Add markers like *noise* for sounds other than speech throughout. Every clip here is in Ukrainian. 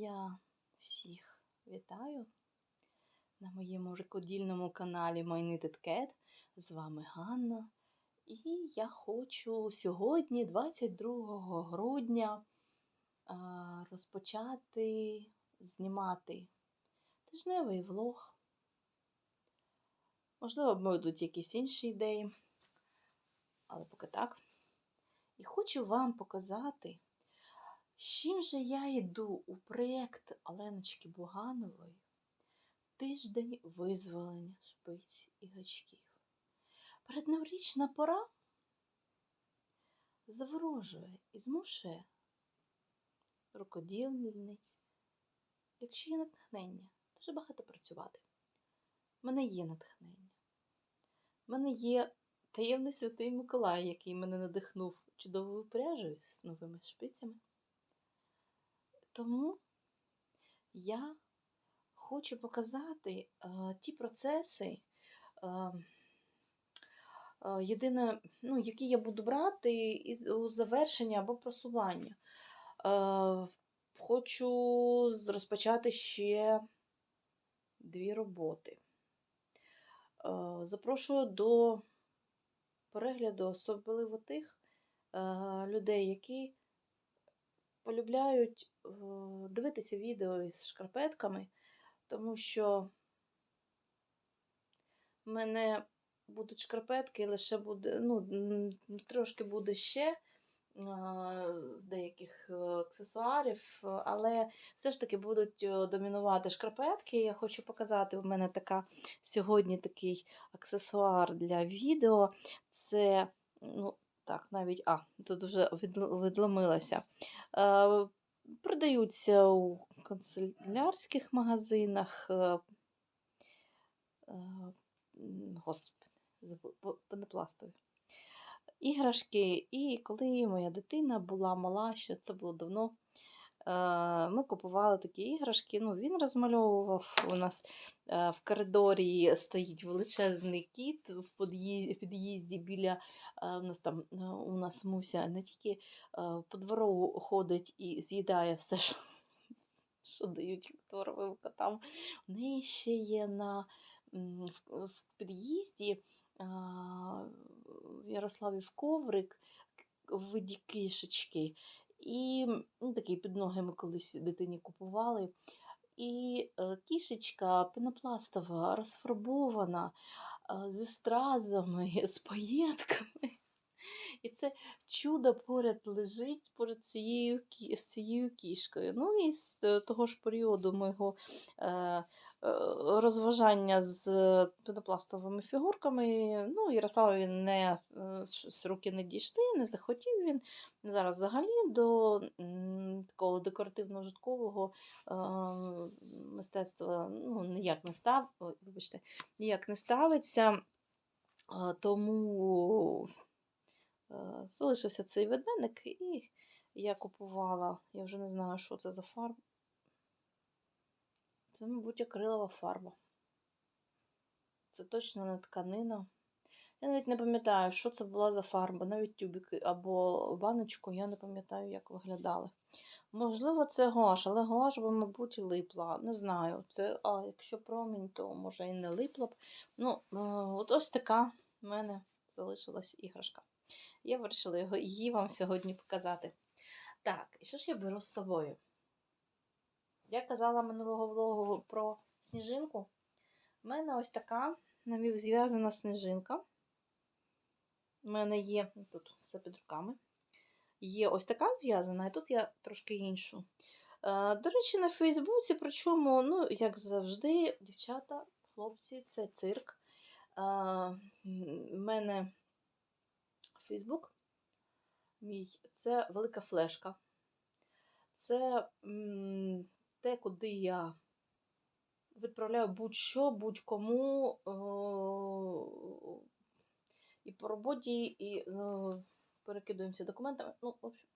Я всіх вітаю на моєму рукодільному каналі My Cat. З вами Ганна. І я хочу сьогодні, 22 грудня, розпочати знімати тижневий влог. Можливо, будуть якісь інші ідеї, але поки так. І хочу вам показати. З чим же я йду у проєкт Оленочки Буганової Тиждень визволення шпиць і гачків. Передноворічна пора заворожує і змушує рукодільниць, якщо є натхнення, дуже багато працювати. У мене є натхнення. У мене є таємний святий Миколай, який мене надихнув чудовою пряжею з новими шпицями. Тому я хочу показати е, ті процеси, е, е, єдине, ну, які я буду брати із, у завершення або просування. Е, хочу розпочати ще дві роботи. Запрошую до перегляду особливо тих людей, які полюбляють е, дивитися відео із шкарпетками, тому що в мене будуть шкарпетки, лише буде, ну, трошки буде ще е, деяких е, аксесуарів, але все ж таки будуть домінувати шкарпетки. Я хочу показати, у мене така сьогодні такий аксесуар для відео. Це, ну, так, навіть, а, тут вже відломилася. Е, Продаються у канцелярських магазинах. е, е, Господи, пенопластові. Іграшки. І коли моя дитина була мала, що це було давно, ми купували такі іграшки. Ну, він розмальовував. У нас е, в коридорі стоїть величезний кіт в під'їзді біля е, у нас там е, у нас Муся не тільки е, по двору ходить і з'їдає все, що, що дають дворовим котам. У неї ще є на в, під'їзді Ярославів коврик в виді кишечки. І ну, такий під ноги ми колись дитині купували. І е, кішечка пенопластова, розфарбована, е, зі стразами, *laughs* з паєтками. І це чудо поряд лежить поряд цією, з цією кішкою. Ну і з е, того ж періоду мого е, е, розважання з пенопластовими фігурками. Ну, Ярославові не е, щось руки не дійшли, не захотів він. Зараз взагалі до такого декоративно-житкового е, мистецтва ну, ніяк не став, вибачте, ніяк не ставиться. Тому Залишився цей ведмедик, і я купувала, я вже не знаю, що це за фарба. Це, мабуть, акрилова фарба. Це точно не тканина. Я навіть не пам'ятаю, що це була за фарба, навіть тюбик або баночку, я не пам'ятаю, як виглядали. Можливо, це гуаш, але гуаш би, мабуть, липла. Не знаю. Це, а якщо промінь, то може і не липла б. Ну, е, от ось така в мене залишилась іграшка. Я вирішила його, її вам сьогодні показати. Так, і що ж я беру з собою? Я казала минулого влогу про сніжинку. У мене ось така навівзв'язана сніжинка. У мене є, ну, тут все під руками. Є ось така зв'язана, і тут я трошки іншу. Е, До речі, на Фейсбуці, причому, ну, як завжди, дівчата, хлопці, це цирк. Е, У мене Фейсбук мій це велика флешка. Це м, те, куди я відправляю будь-що, будь-кому е, і по роботі, і е, перекидуємося документами. Ну, в общем.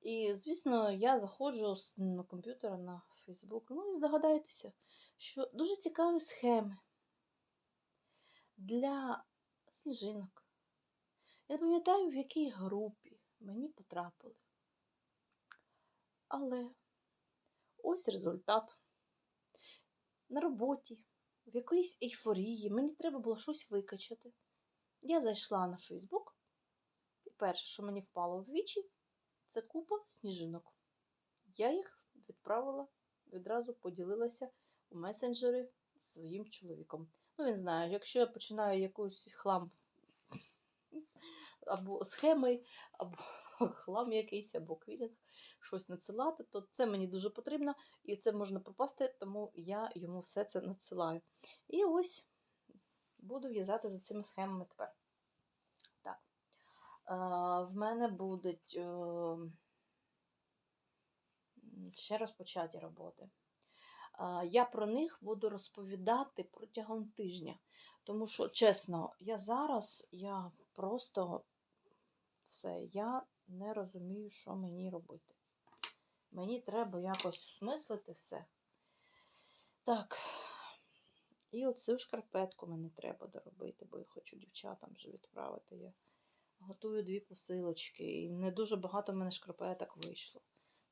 І, звісно, я заходжу з на комп'ютера на Фейсбук. Ну і здогадайтеся, що дуже цікаві схеми для сніжинок. Я не пам'ятаю, в якій групі мені потрапили. Але ось результат. На роботі, в якоїсь ейфорії, мені треба було щось викачати. Я зайшла на Фейсбук, і перше, що мені впало в вічі, це купа сніжинок. Я їх відправила, відразу поділилася у месенджери зі своїм чоловіком. Ну, він знає, якщо я починаю якусь хлам або схеми, або *laughs* хлам якийсь, або квілінг, щось надсилати, то це мені дуже потрібно, і це можна пропасти, тому я йому все це надсилаю. І ось буду в'язати за цими схемами тепер. Так. Е, в мене будуть е, ще розпочаті роботи. Е, Я про них буду розповідати протягом тижня. Тому що, чесно, я зараз я просто все, я не розумію, що мені робити. Мені треба якось осмислити все. Так. І оцю шкарпетку мені треба доробити, бо я хочу дівчатам вже відправити. Я готую дві посилочки. І не дуже багато в мене шкарпеток вийшло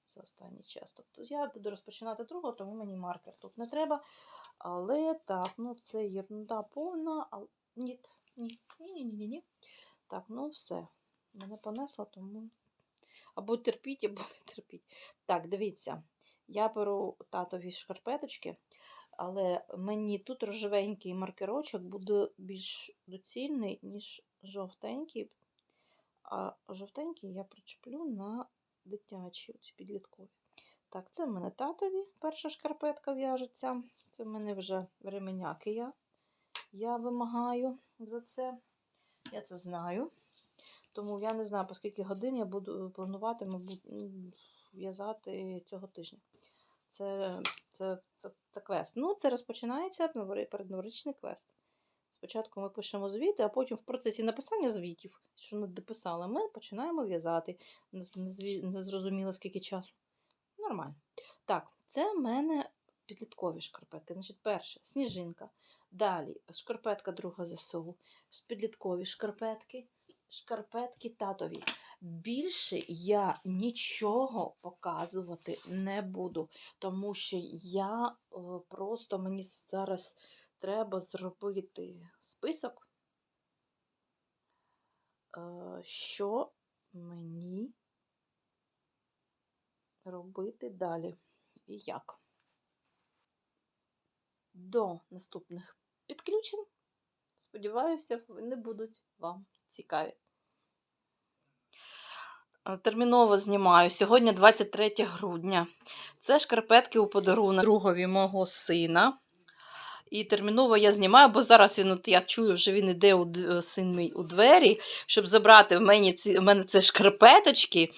за останній час. Тобто я буду розпочинати другу, тому мені маркер тут не треба. Але так, ну це єрунда повна. А... Ні, ні, ні, ні, ні, ні. Так, ну все. Мене понесло, тому або терпіть, або не терпіть. Так, дивіться, я беру татові шкарпеточки, але мені тут рожевенький маркерочок буде більш доцільний, ніж жовтенький. А жовтенький я причеплю на дитячі, оці підліткові. Так, це в мене татові перша шкарпетка в'яжеться. Це в мене вже ременяки я, я вимагаю за це. Я це знаю. Тому я не знаю, по скільки годин я буду планувати, мабуть, в'язати цього тижня. Це, це, це, це квест. Ну, це розпочинається передноворічний квест. Спочатку ми пишемо звіти, а потім в процесі написання звітів, що не дописали, ми починаємо в'язати. Не зрозуміло, скільки часу. Нормально. Так, це в мене підліткові шкарпетки. Значить, перше сніжинка. Далі шкарпетка друга ЗСУ. Підліткові шкарпетки, шкарпетки татові. Більше я нічого показувати не буду, тому що я е, просто мені зараз треба зробити список, е, що мені робити далі і як. До наступних підключень, сподіваюся, вони будуть вам цікаві. Е, Терміново знімаю. Сьогодні 23 грудня. Це шкарпетки у подарунок другові мого сина. І терміново я знімаю, бо зараз він, от я чую, що він іде у, син мій у двері, щоб забрати в мене ці, в мене це шкарпеточки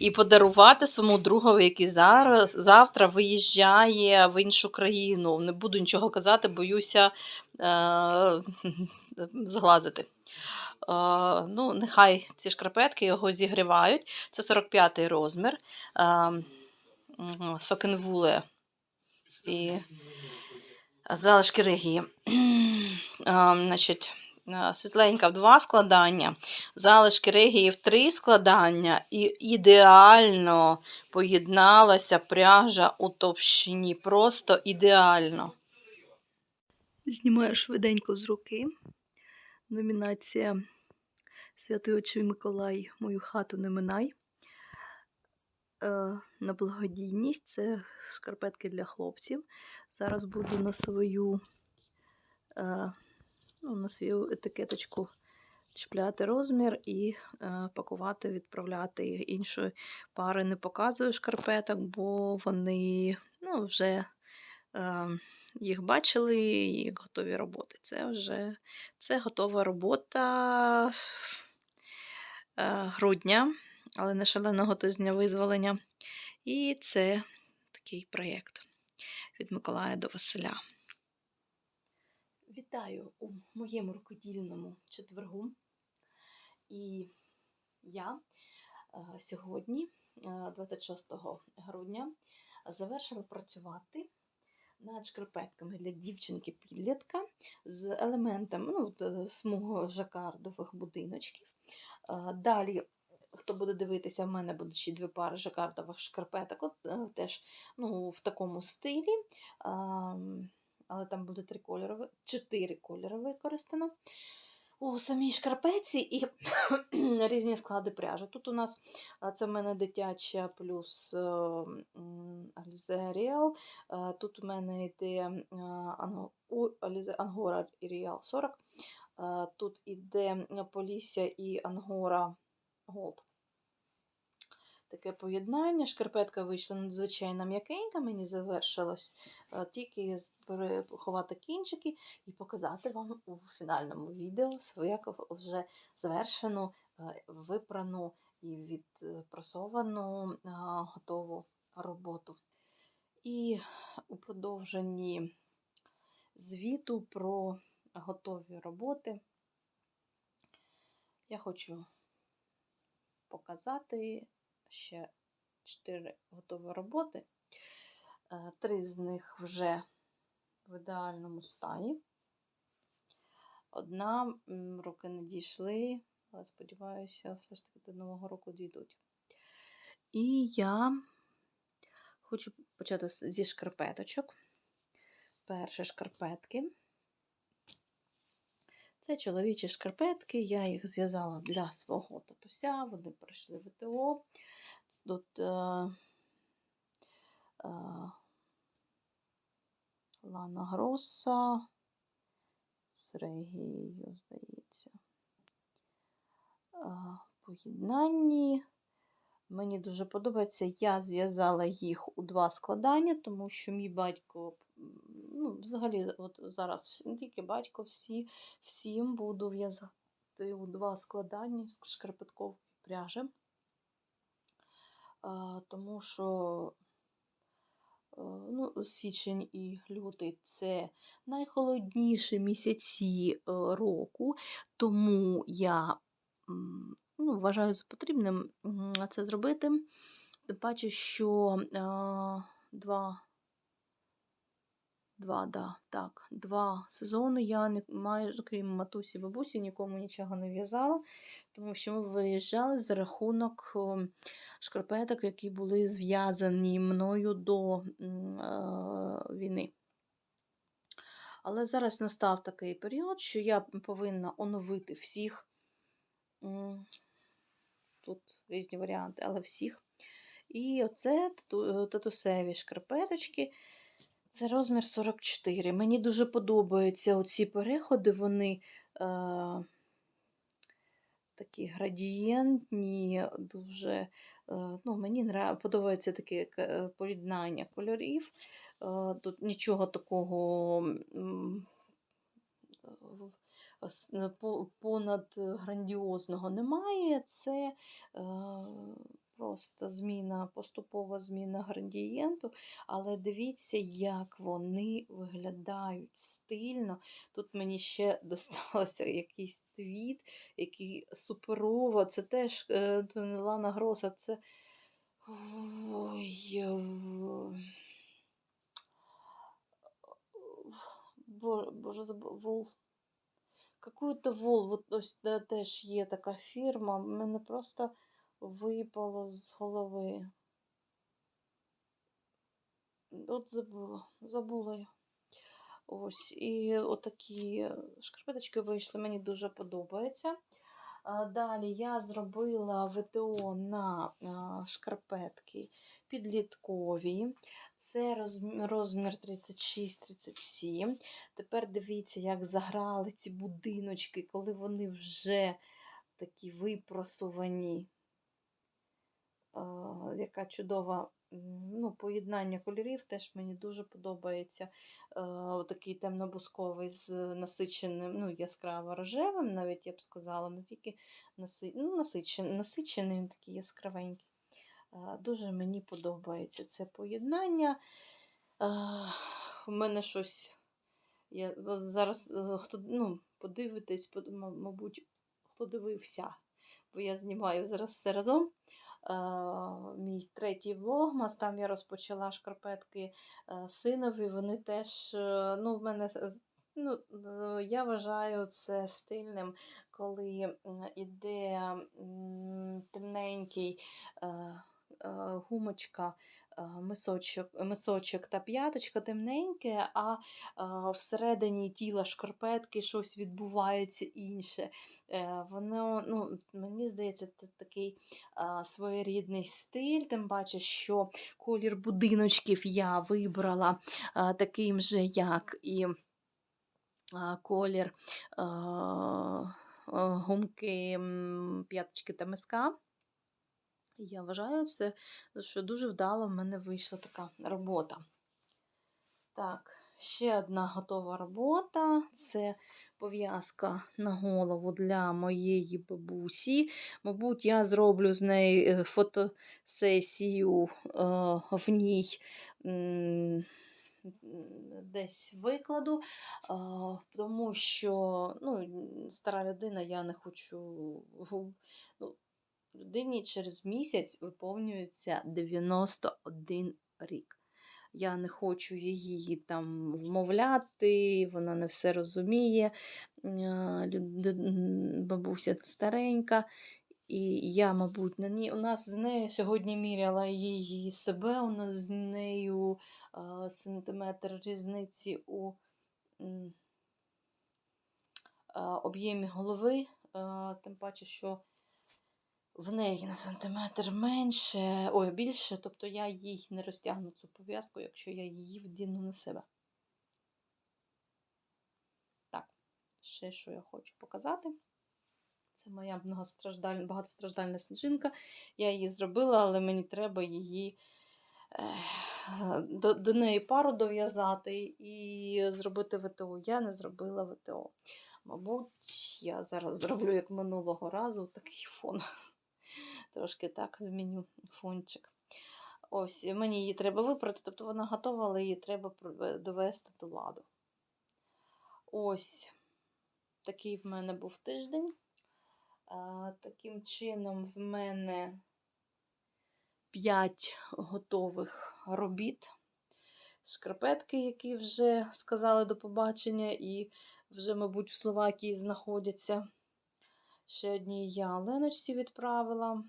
і подарувати своєму другові, який зараз, завтра виїжджає в іншу країну. Не буду нічого казати, боюся е- *laughs* зглазити. Ну, нехай ці шкарпетки його зігрівають. Це 45-й розмір. Сокенвуле і залишки регії. Значить, світленька в два складання, залишки регії в три складання, і ідеально поєдналася пряжа у товщині. Просто ідеально. Знімаю швиденько з руки. Номінація Святий Отчий Миколай, мою хату не минай. Е, на благодійність це шкарпетки для хлопців. Зараз буду на свою е, ну, на свою етикеточку чіпляти розмір і е, пакувати, відправляти іншої пари. Не показую шкарпеток, бо вони ну, вже їх бачили, і готові роботи. Це вже це готова робота е, грудня, але не шаленого тижня визволення. І це такий проєкт від Миколая до Василя. Вітаю у моєму рукодільному четвергу. І я е, сьогодні, е, 26 грудня, завершила працювати над шкарпетками для дівчинки-підлітка з елементами ну, от, е, жакардових будиночків. Е, Далі хто буде дивитися, в мене будуть ще дві пари жакардових шкарпеток, от, е, теж ну, в такому стилі. Але там буде три кольори, чотири кольори використано. У самій шкарпеці і *coughs* різні склади пряжі. Тут у нас це в мене дитяча плюс Real. Е, Тут у мене йде Ангора і Real 40. Е, Тут іде Полісся і Ангора Gold. Таке поєднання. Шкарпетка вийшла надзвичайно м'якенька, мені завершилось е, тільки з- кінчики і показати вам у фінальному відео свою вже завершену, е, випрану і відпрасовану е, готову роботу. І у продовженні звіту про готові роботи я хочу показати ще 4 готові роботи. Е, Три з них вже в ідеальному стані. Одна руки не дійшли, але сподіваюся, все ж таки до Нового року дійдуть. І я хочу почати зі шкарпеточок. Перші шкарпетки. Це чоловічі шкарпетки, я їх зв'язала для свого татуся, вони пройшли ВТО. Тут е, е, Лана Гроса регією, здається. Е, поєднанні. Мені дуже подобається. Я зв'язала їх у два складання, тому що мій батько, ну, взагалі, от зараз не тільки батько, всі, всім буду в'язати у два складання з шкарпеткової пряжі. Тому що е, ну, січень і лютий це найхолодніші місяці е, року, тому я ну, вважаю за потрібним це зробити. Паче, що е, два, два, да, так, два сезони я не майже, крім матусі бабусі, нікому нічого не в'язала, тому що ми виїжджали за рахунок шкарпеток, які були зв'язані мною до е, війни. Але зараз настав такий період, що я повинна оновити всіх. Тут різні варіанти, але всіх. І оце тату- татусеві шкарпеточки. Це розмір 44. Мені дуже подобаються оці переходи, вони е, такі градієнтні, дуже. Е, ну, мені подобається таке е, поєднання кольорів. Е, тут нічого такого. с- е, понад грандіозного немає. Це е, просто зміна, поступова зміна градієнту. Але дивіться, як вони виглядають стильно. Тут мені ще *laughs* доставався якийсь твіт, який суперово. Це теж не Лана Гроса, це. Ой, е, Бо- Боже, забув. Вол. Какой-то вол, от ось теж є така фірма, мене просто випало з голови. От забула, забула я. Ось, і отакі шкарпеточки вийшли, мені дуже подобається. Далі я зробила ВТО на шкарпетки підліткові. Це розмір 36-37. Тепер дивіться, як заграли ці будиночки, коли вони вже такі випросувані. Яка чудова ну, поєднання кольорів теж мені дуже подобається. Такий темно-бусковий з насиченим, ну, яскраво рожевим, навіть я б сказала, не тільки наси... ну, насичений, насичений він такий яскравенький. Дуже мені подобається це поєднання. У мене щось. Я зараз е, хто ну, подивитесь, мабуть, хто дивився, бо я знімаю зараз все разом. Мій третій влогмас, там я розпочала шкарпетки е, синові. Вони теж, е, ну, в мене Ну, я вважаю це стильним, коли йде темненький е, гумочка, мисочок, мисочок та п'яточка темненьке, а всередині тіла шкарпетки щось відбувається інше. Е, Воно, ну, мені здається, це такий своєрідний стиль, тим паче, що колір будиночків я вибрала таким же, як і колір гумки п'яточки та миска. Я вважаю це, що дуже вдало в мене вийшла така робота. Так, ще одна готова робота це пов'язка на голову для моєї бабусі. Мабуть, я зроблю з неї е, фотосесію е, в ній. Десь викладу, тому що ну, стара людина, я не хочу. Ну, людині через місяць виповнюється 91 рік. Я не хочу її там вмовляти, вона не все розуміє. Бабуся старенька. І я, мабуть, на ній. У нас з нею сьогодні міряла її себе. У нас з нею а, сантиметр різниці у об'ємі голови. А, Тим паче, що в неї на сантиметр менше, ой, більше, тобто я їй не розтягну цю пов'язку, якщо я її вдіну на себе. Так, ще що я хочу показати. Це моя багатостраждальна сніжинка. Я її зробила, але мені треба її до, до неї пару дов'язати і зробити ВТО. Я не зробила ВТО. Мабуть, я зараз зроблю, як минулого разу, такий фон. Трошки так зміню фончик. Ось, мені її треба випрати, тобто вона готова, але її треба довести до ладу. Ось такий в мене був тиждень. Таким чином, в мене 5 готових робіт. Шкарпетки, які вже сказали до побачення, і вже, мабуть, в Словакії знаходяться. Ще одні я Леночці відправила.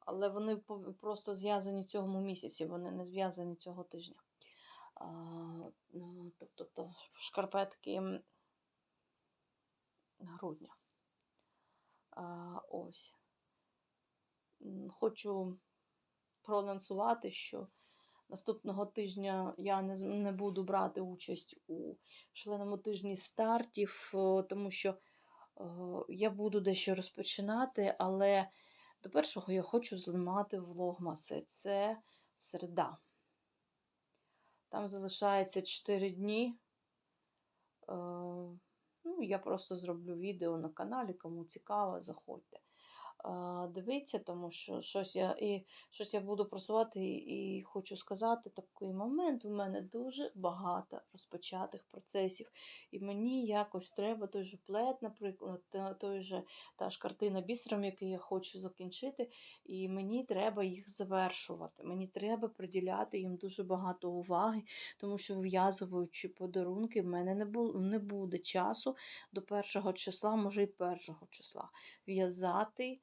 Але вони просто зв'язані цьому місяці, вони не зв'язані цього тижня. А, ну, тобто то шкарпетки грудня. А, ось. Хочу проанонсувати, що наступного тижня я не, не буду брати участь у шаленому тижні стартів, тому що я буду дещо розпочинати, але до першого я хочу зламати влогмаси. Це середа. Там залишається 4 дні. Е, Ну, я просто зроблю відео на каналі, кому цікаво, заходьте. Дивіться, тому що щось я, і, щось я буду просувати і, і хочу сказати такий момент. У мене дуже багато розпочатих процесів. І мені якось треба той же плед, наприклад, той же та ж картина бісером, який я хочу закінчити. І мені треба їх завершувати. Мені треба приділяти їм дуже багато уваги, тому що вив'язуючи подарунки, в мене не, бу- не буде часу до першого числа, може й першого числа, в'язати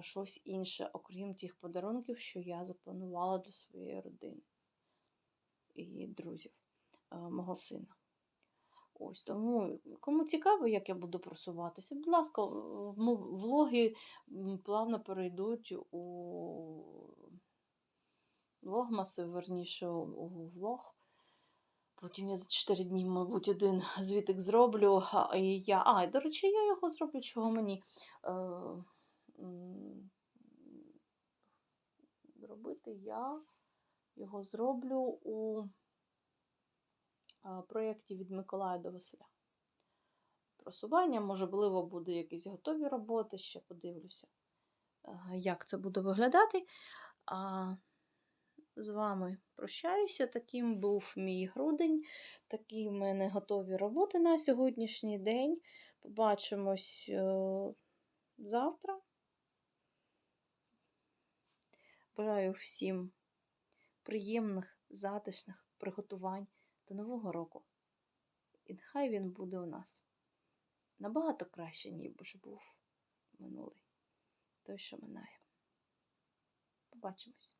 щось інше, окрім тих подарунків, що я запланувала для своєї родини і друзів е, мого сина. Ось тому, кому цікаво, як я буду просуватися, будь ласка, влоги плавно перейдуть у влогмаси, верніше, у влог. Потім я за 4 дні, мабуть, один звітик зроблю. І я... а, до речі, я його зроблю, чого мені е, робити. Я його зроблю у е, проєкті від Миколая до Василя. Просування, можливо, буде якісь готові роботи, ще подивлюся, е, як це буде виглядати. А з вами прощаюся. Таким був мій грудень. Такі в мене готові роботи на сьогоднішній день. Побачимось е, завтра. Бажаю всім приємних, затишних приготувань до Нового року. І нехай він буде у нас набагато краще, ніж був минулий, той, що минає. Побачимось.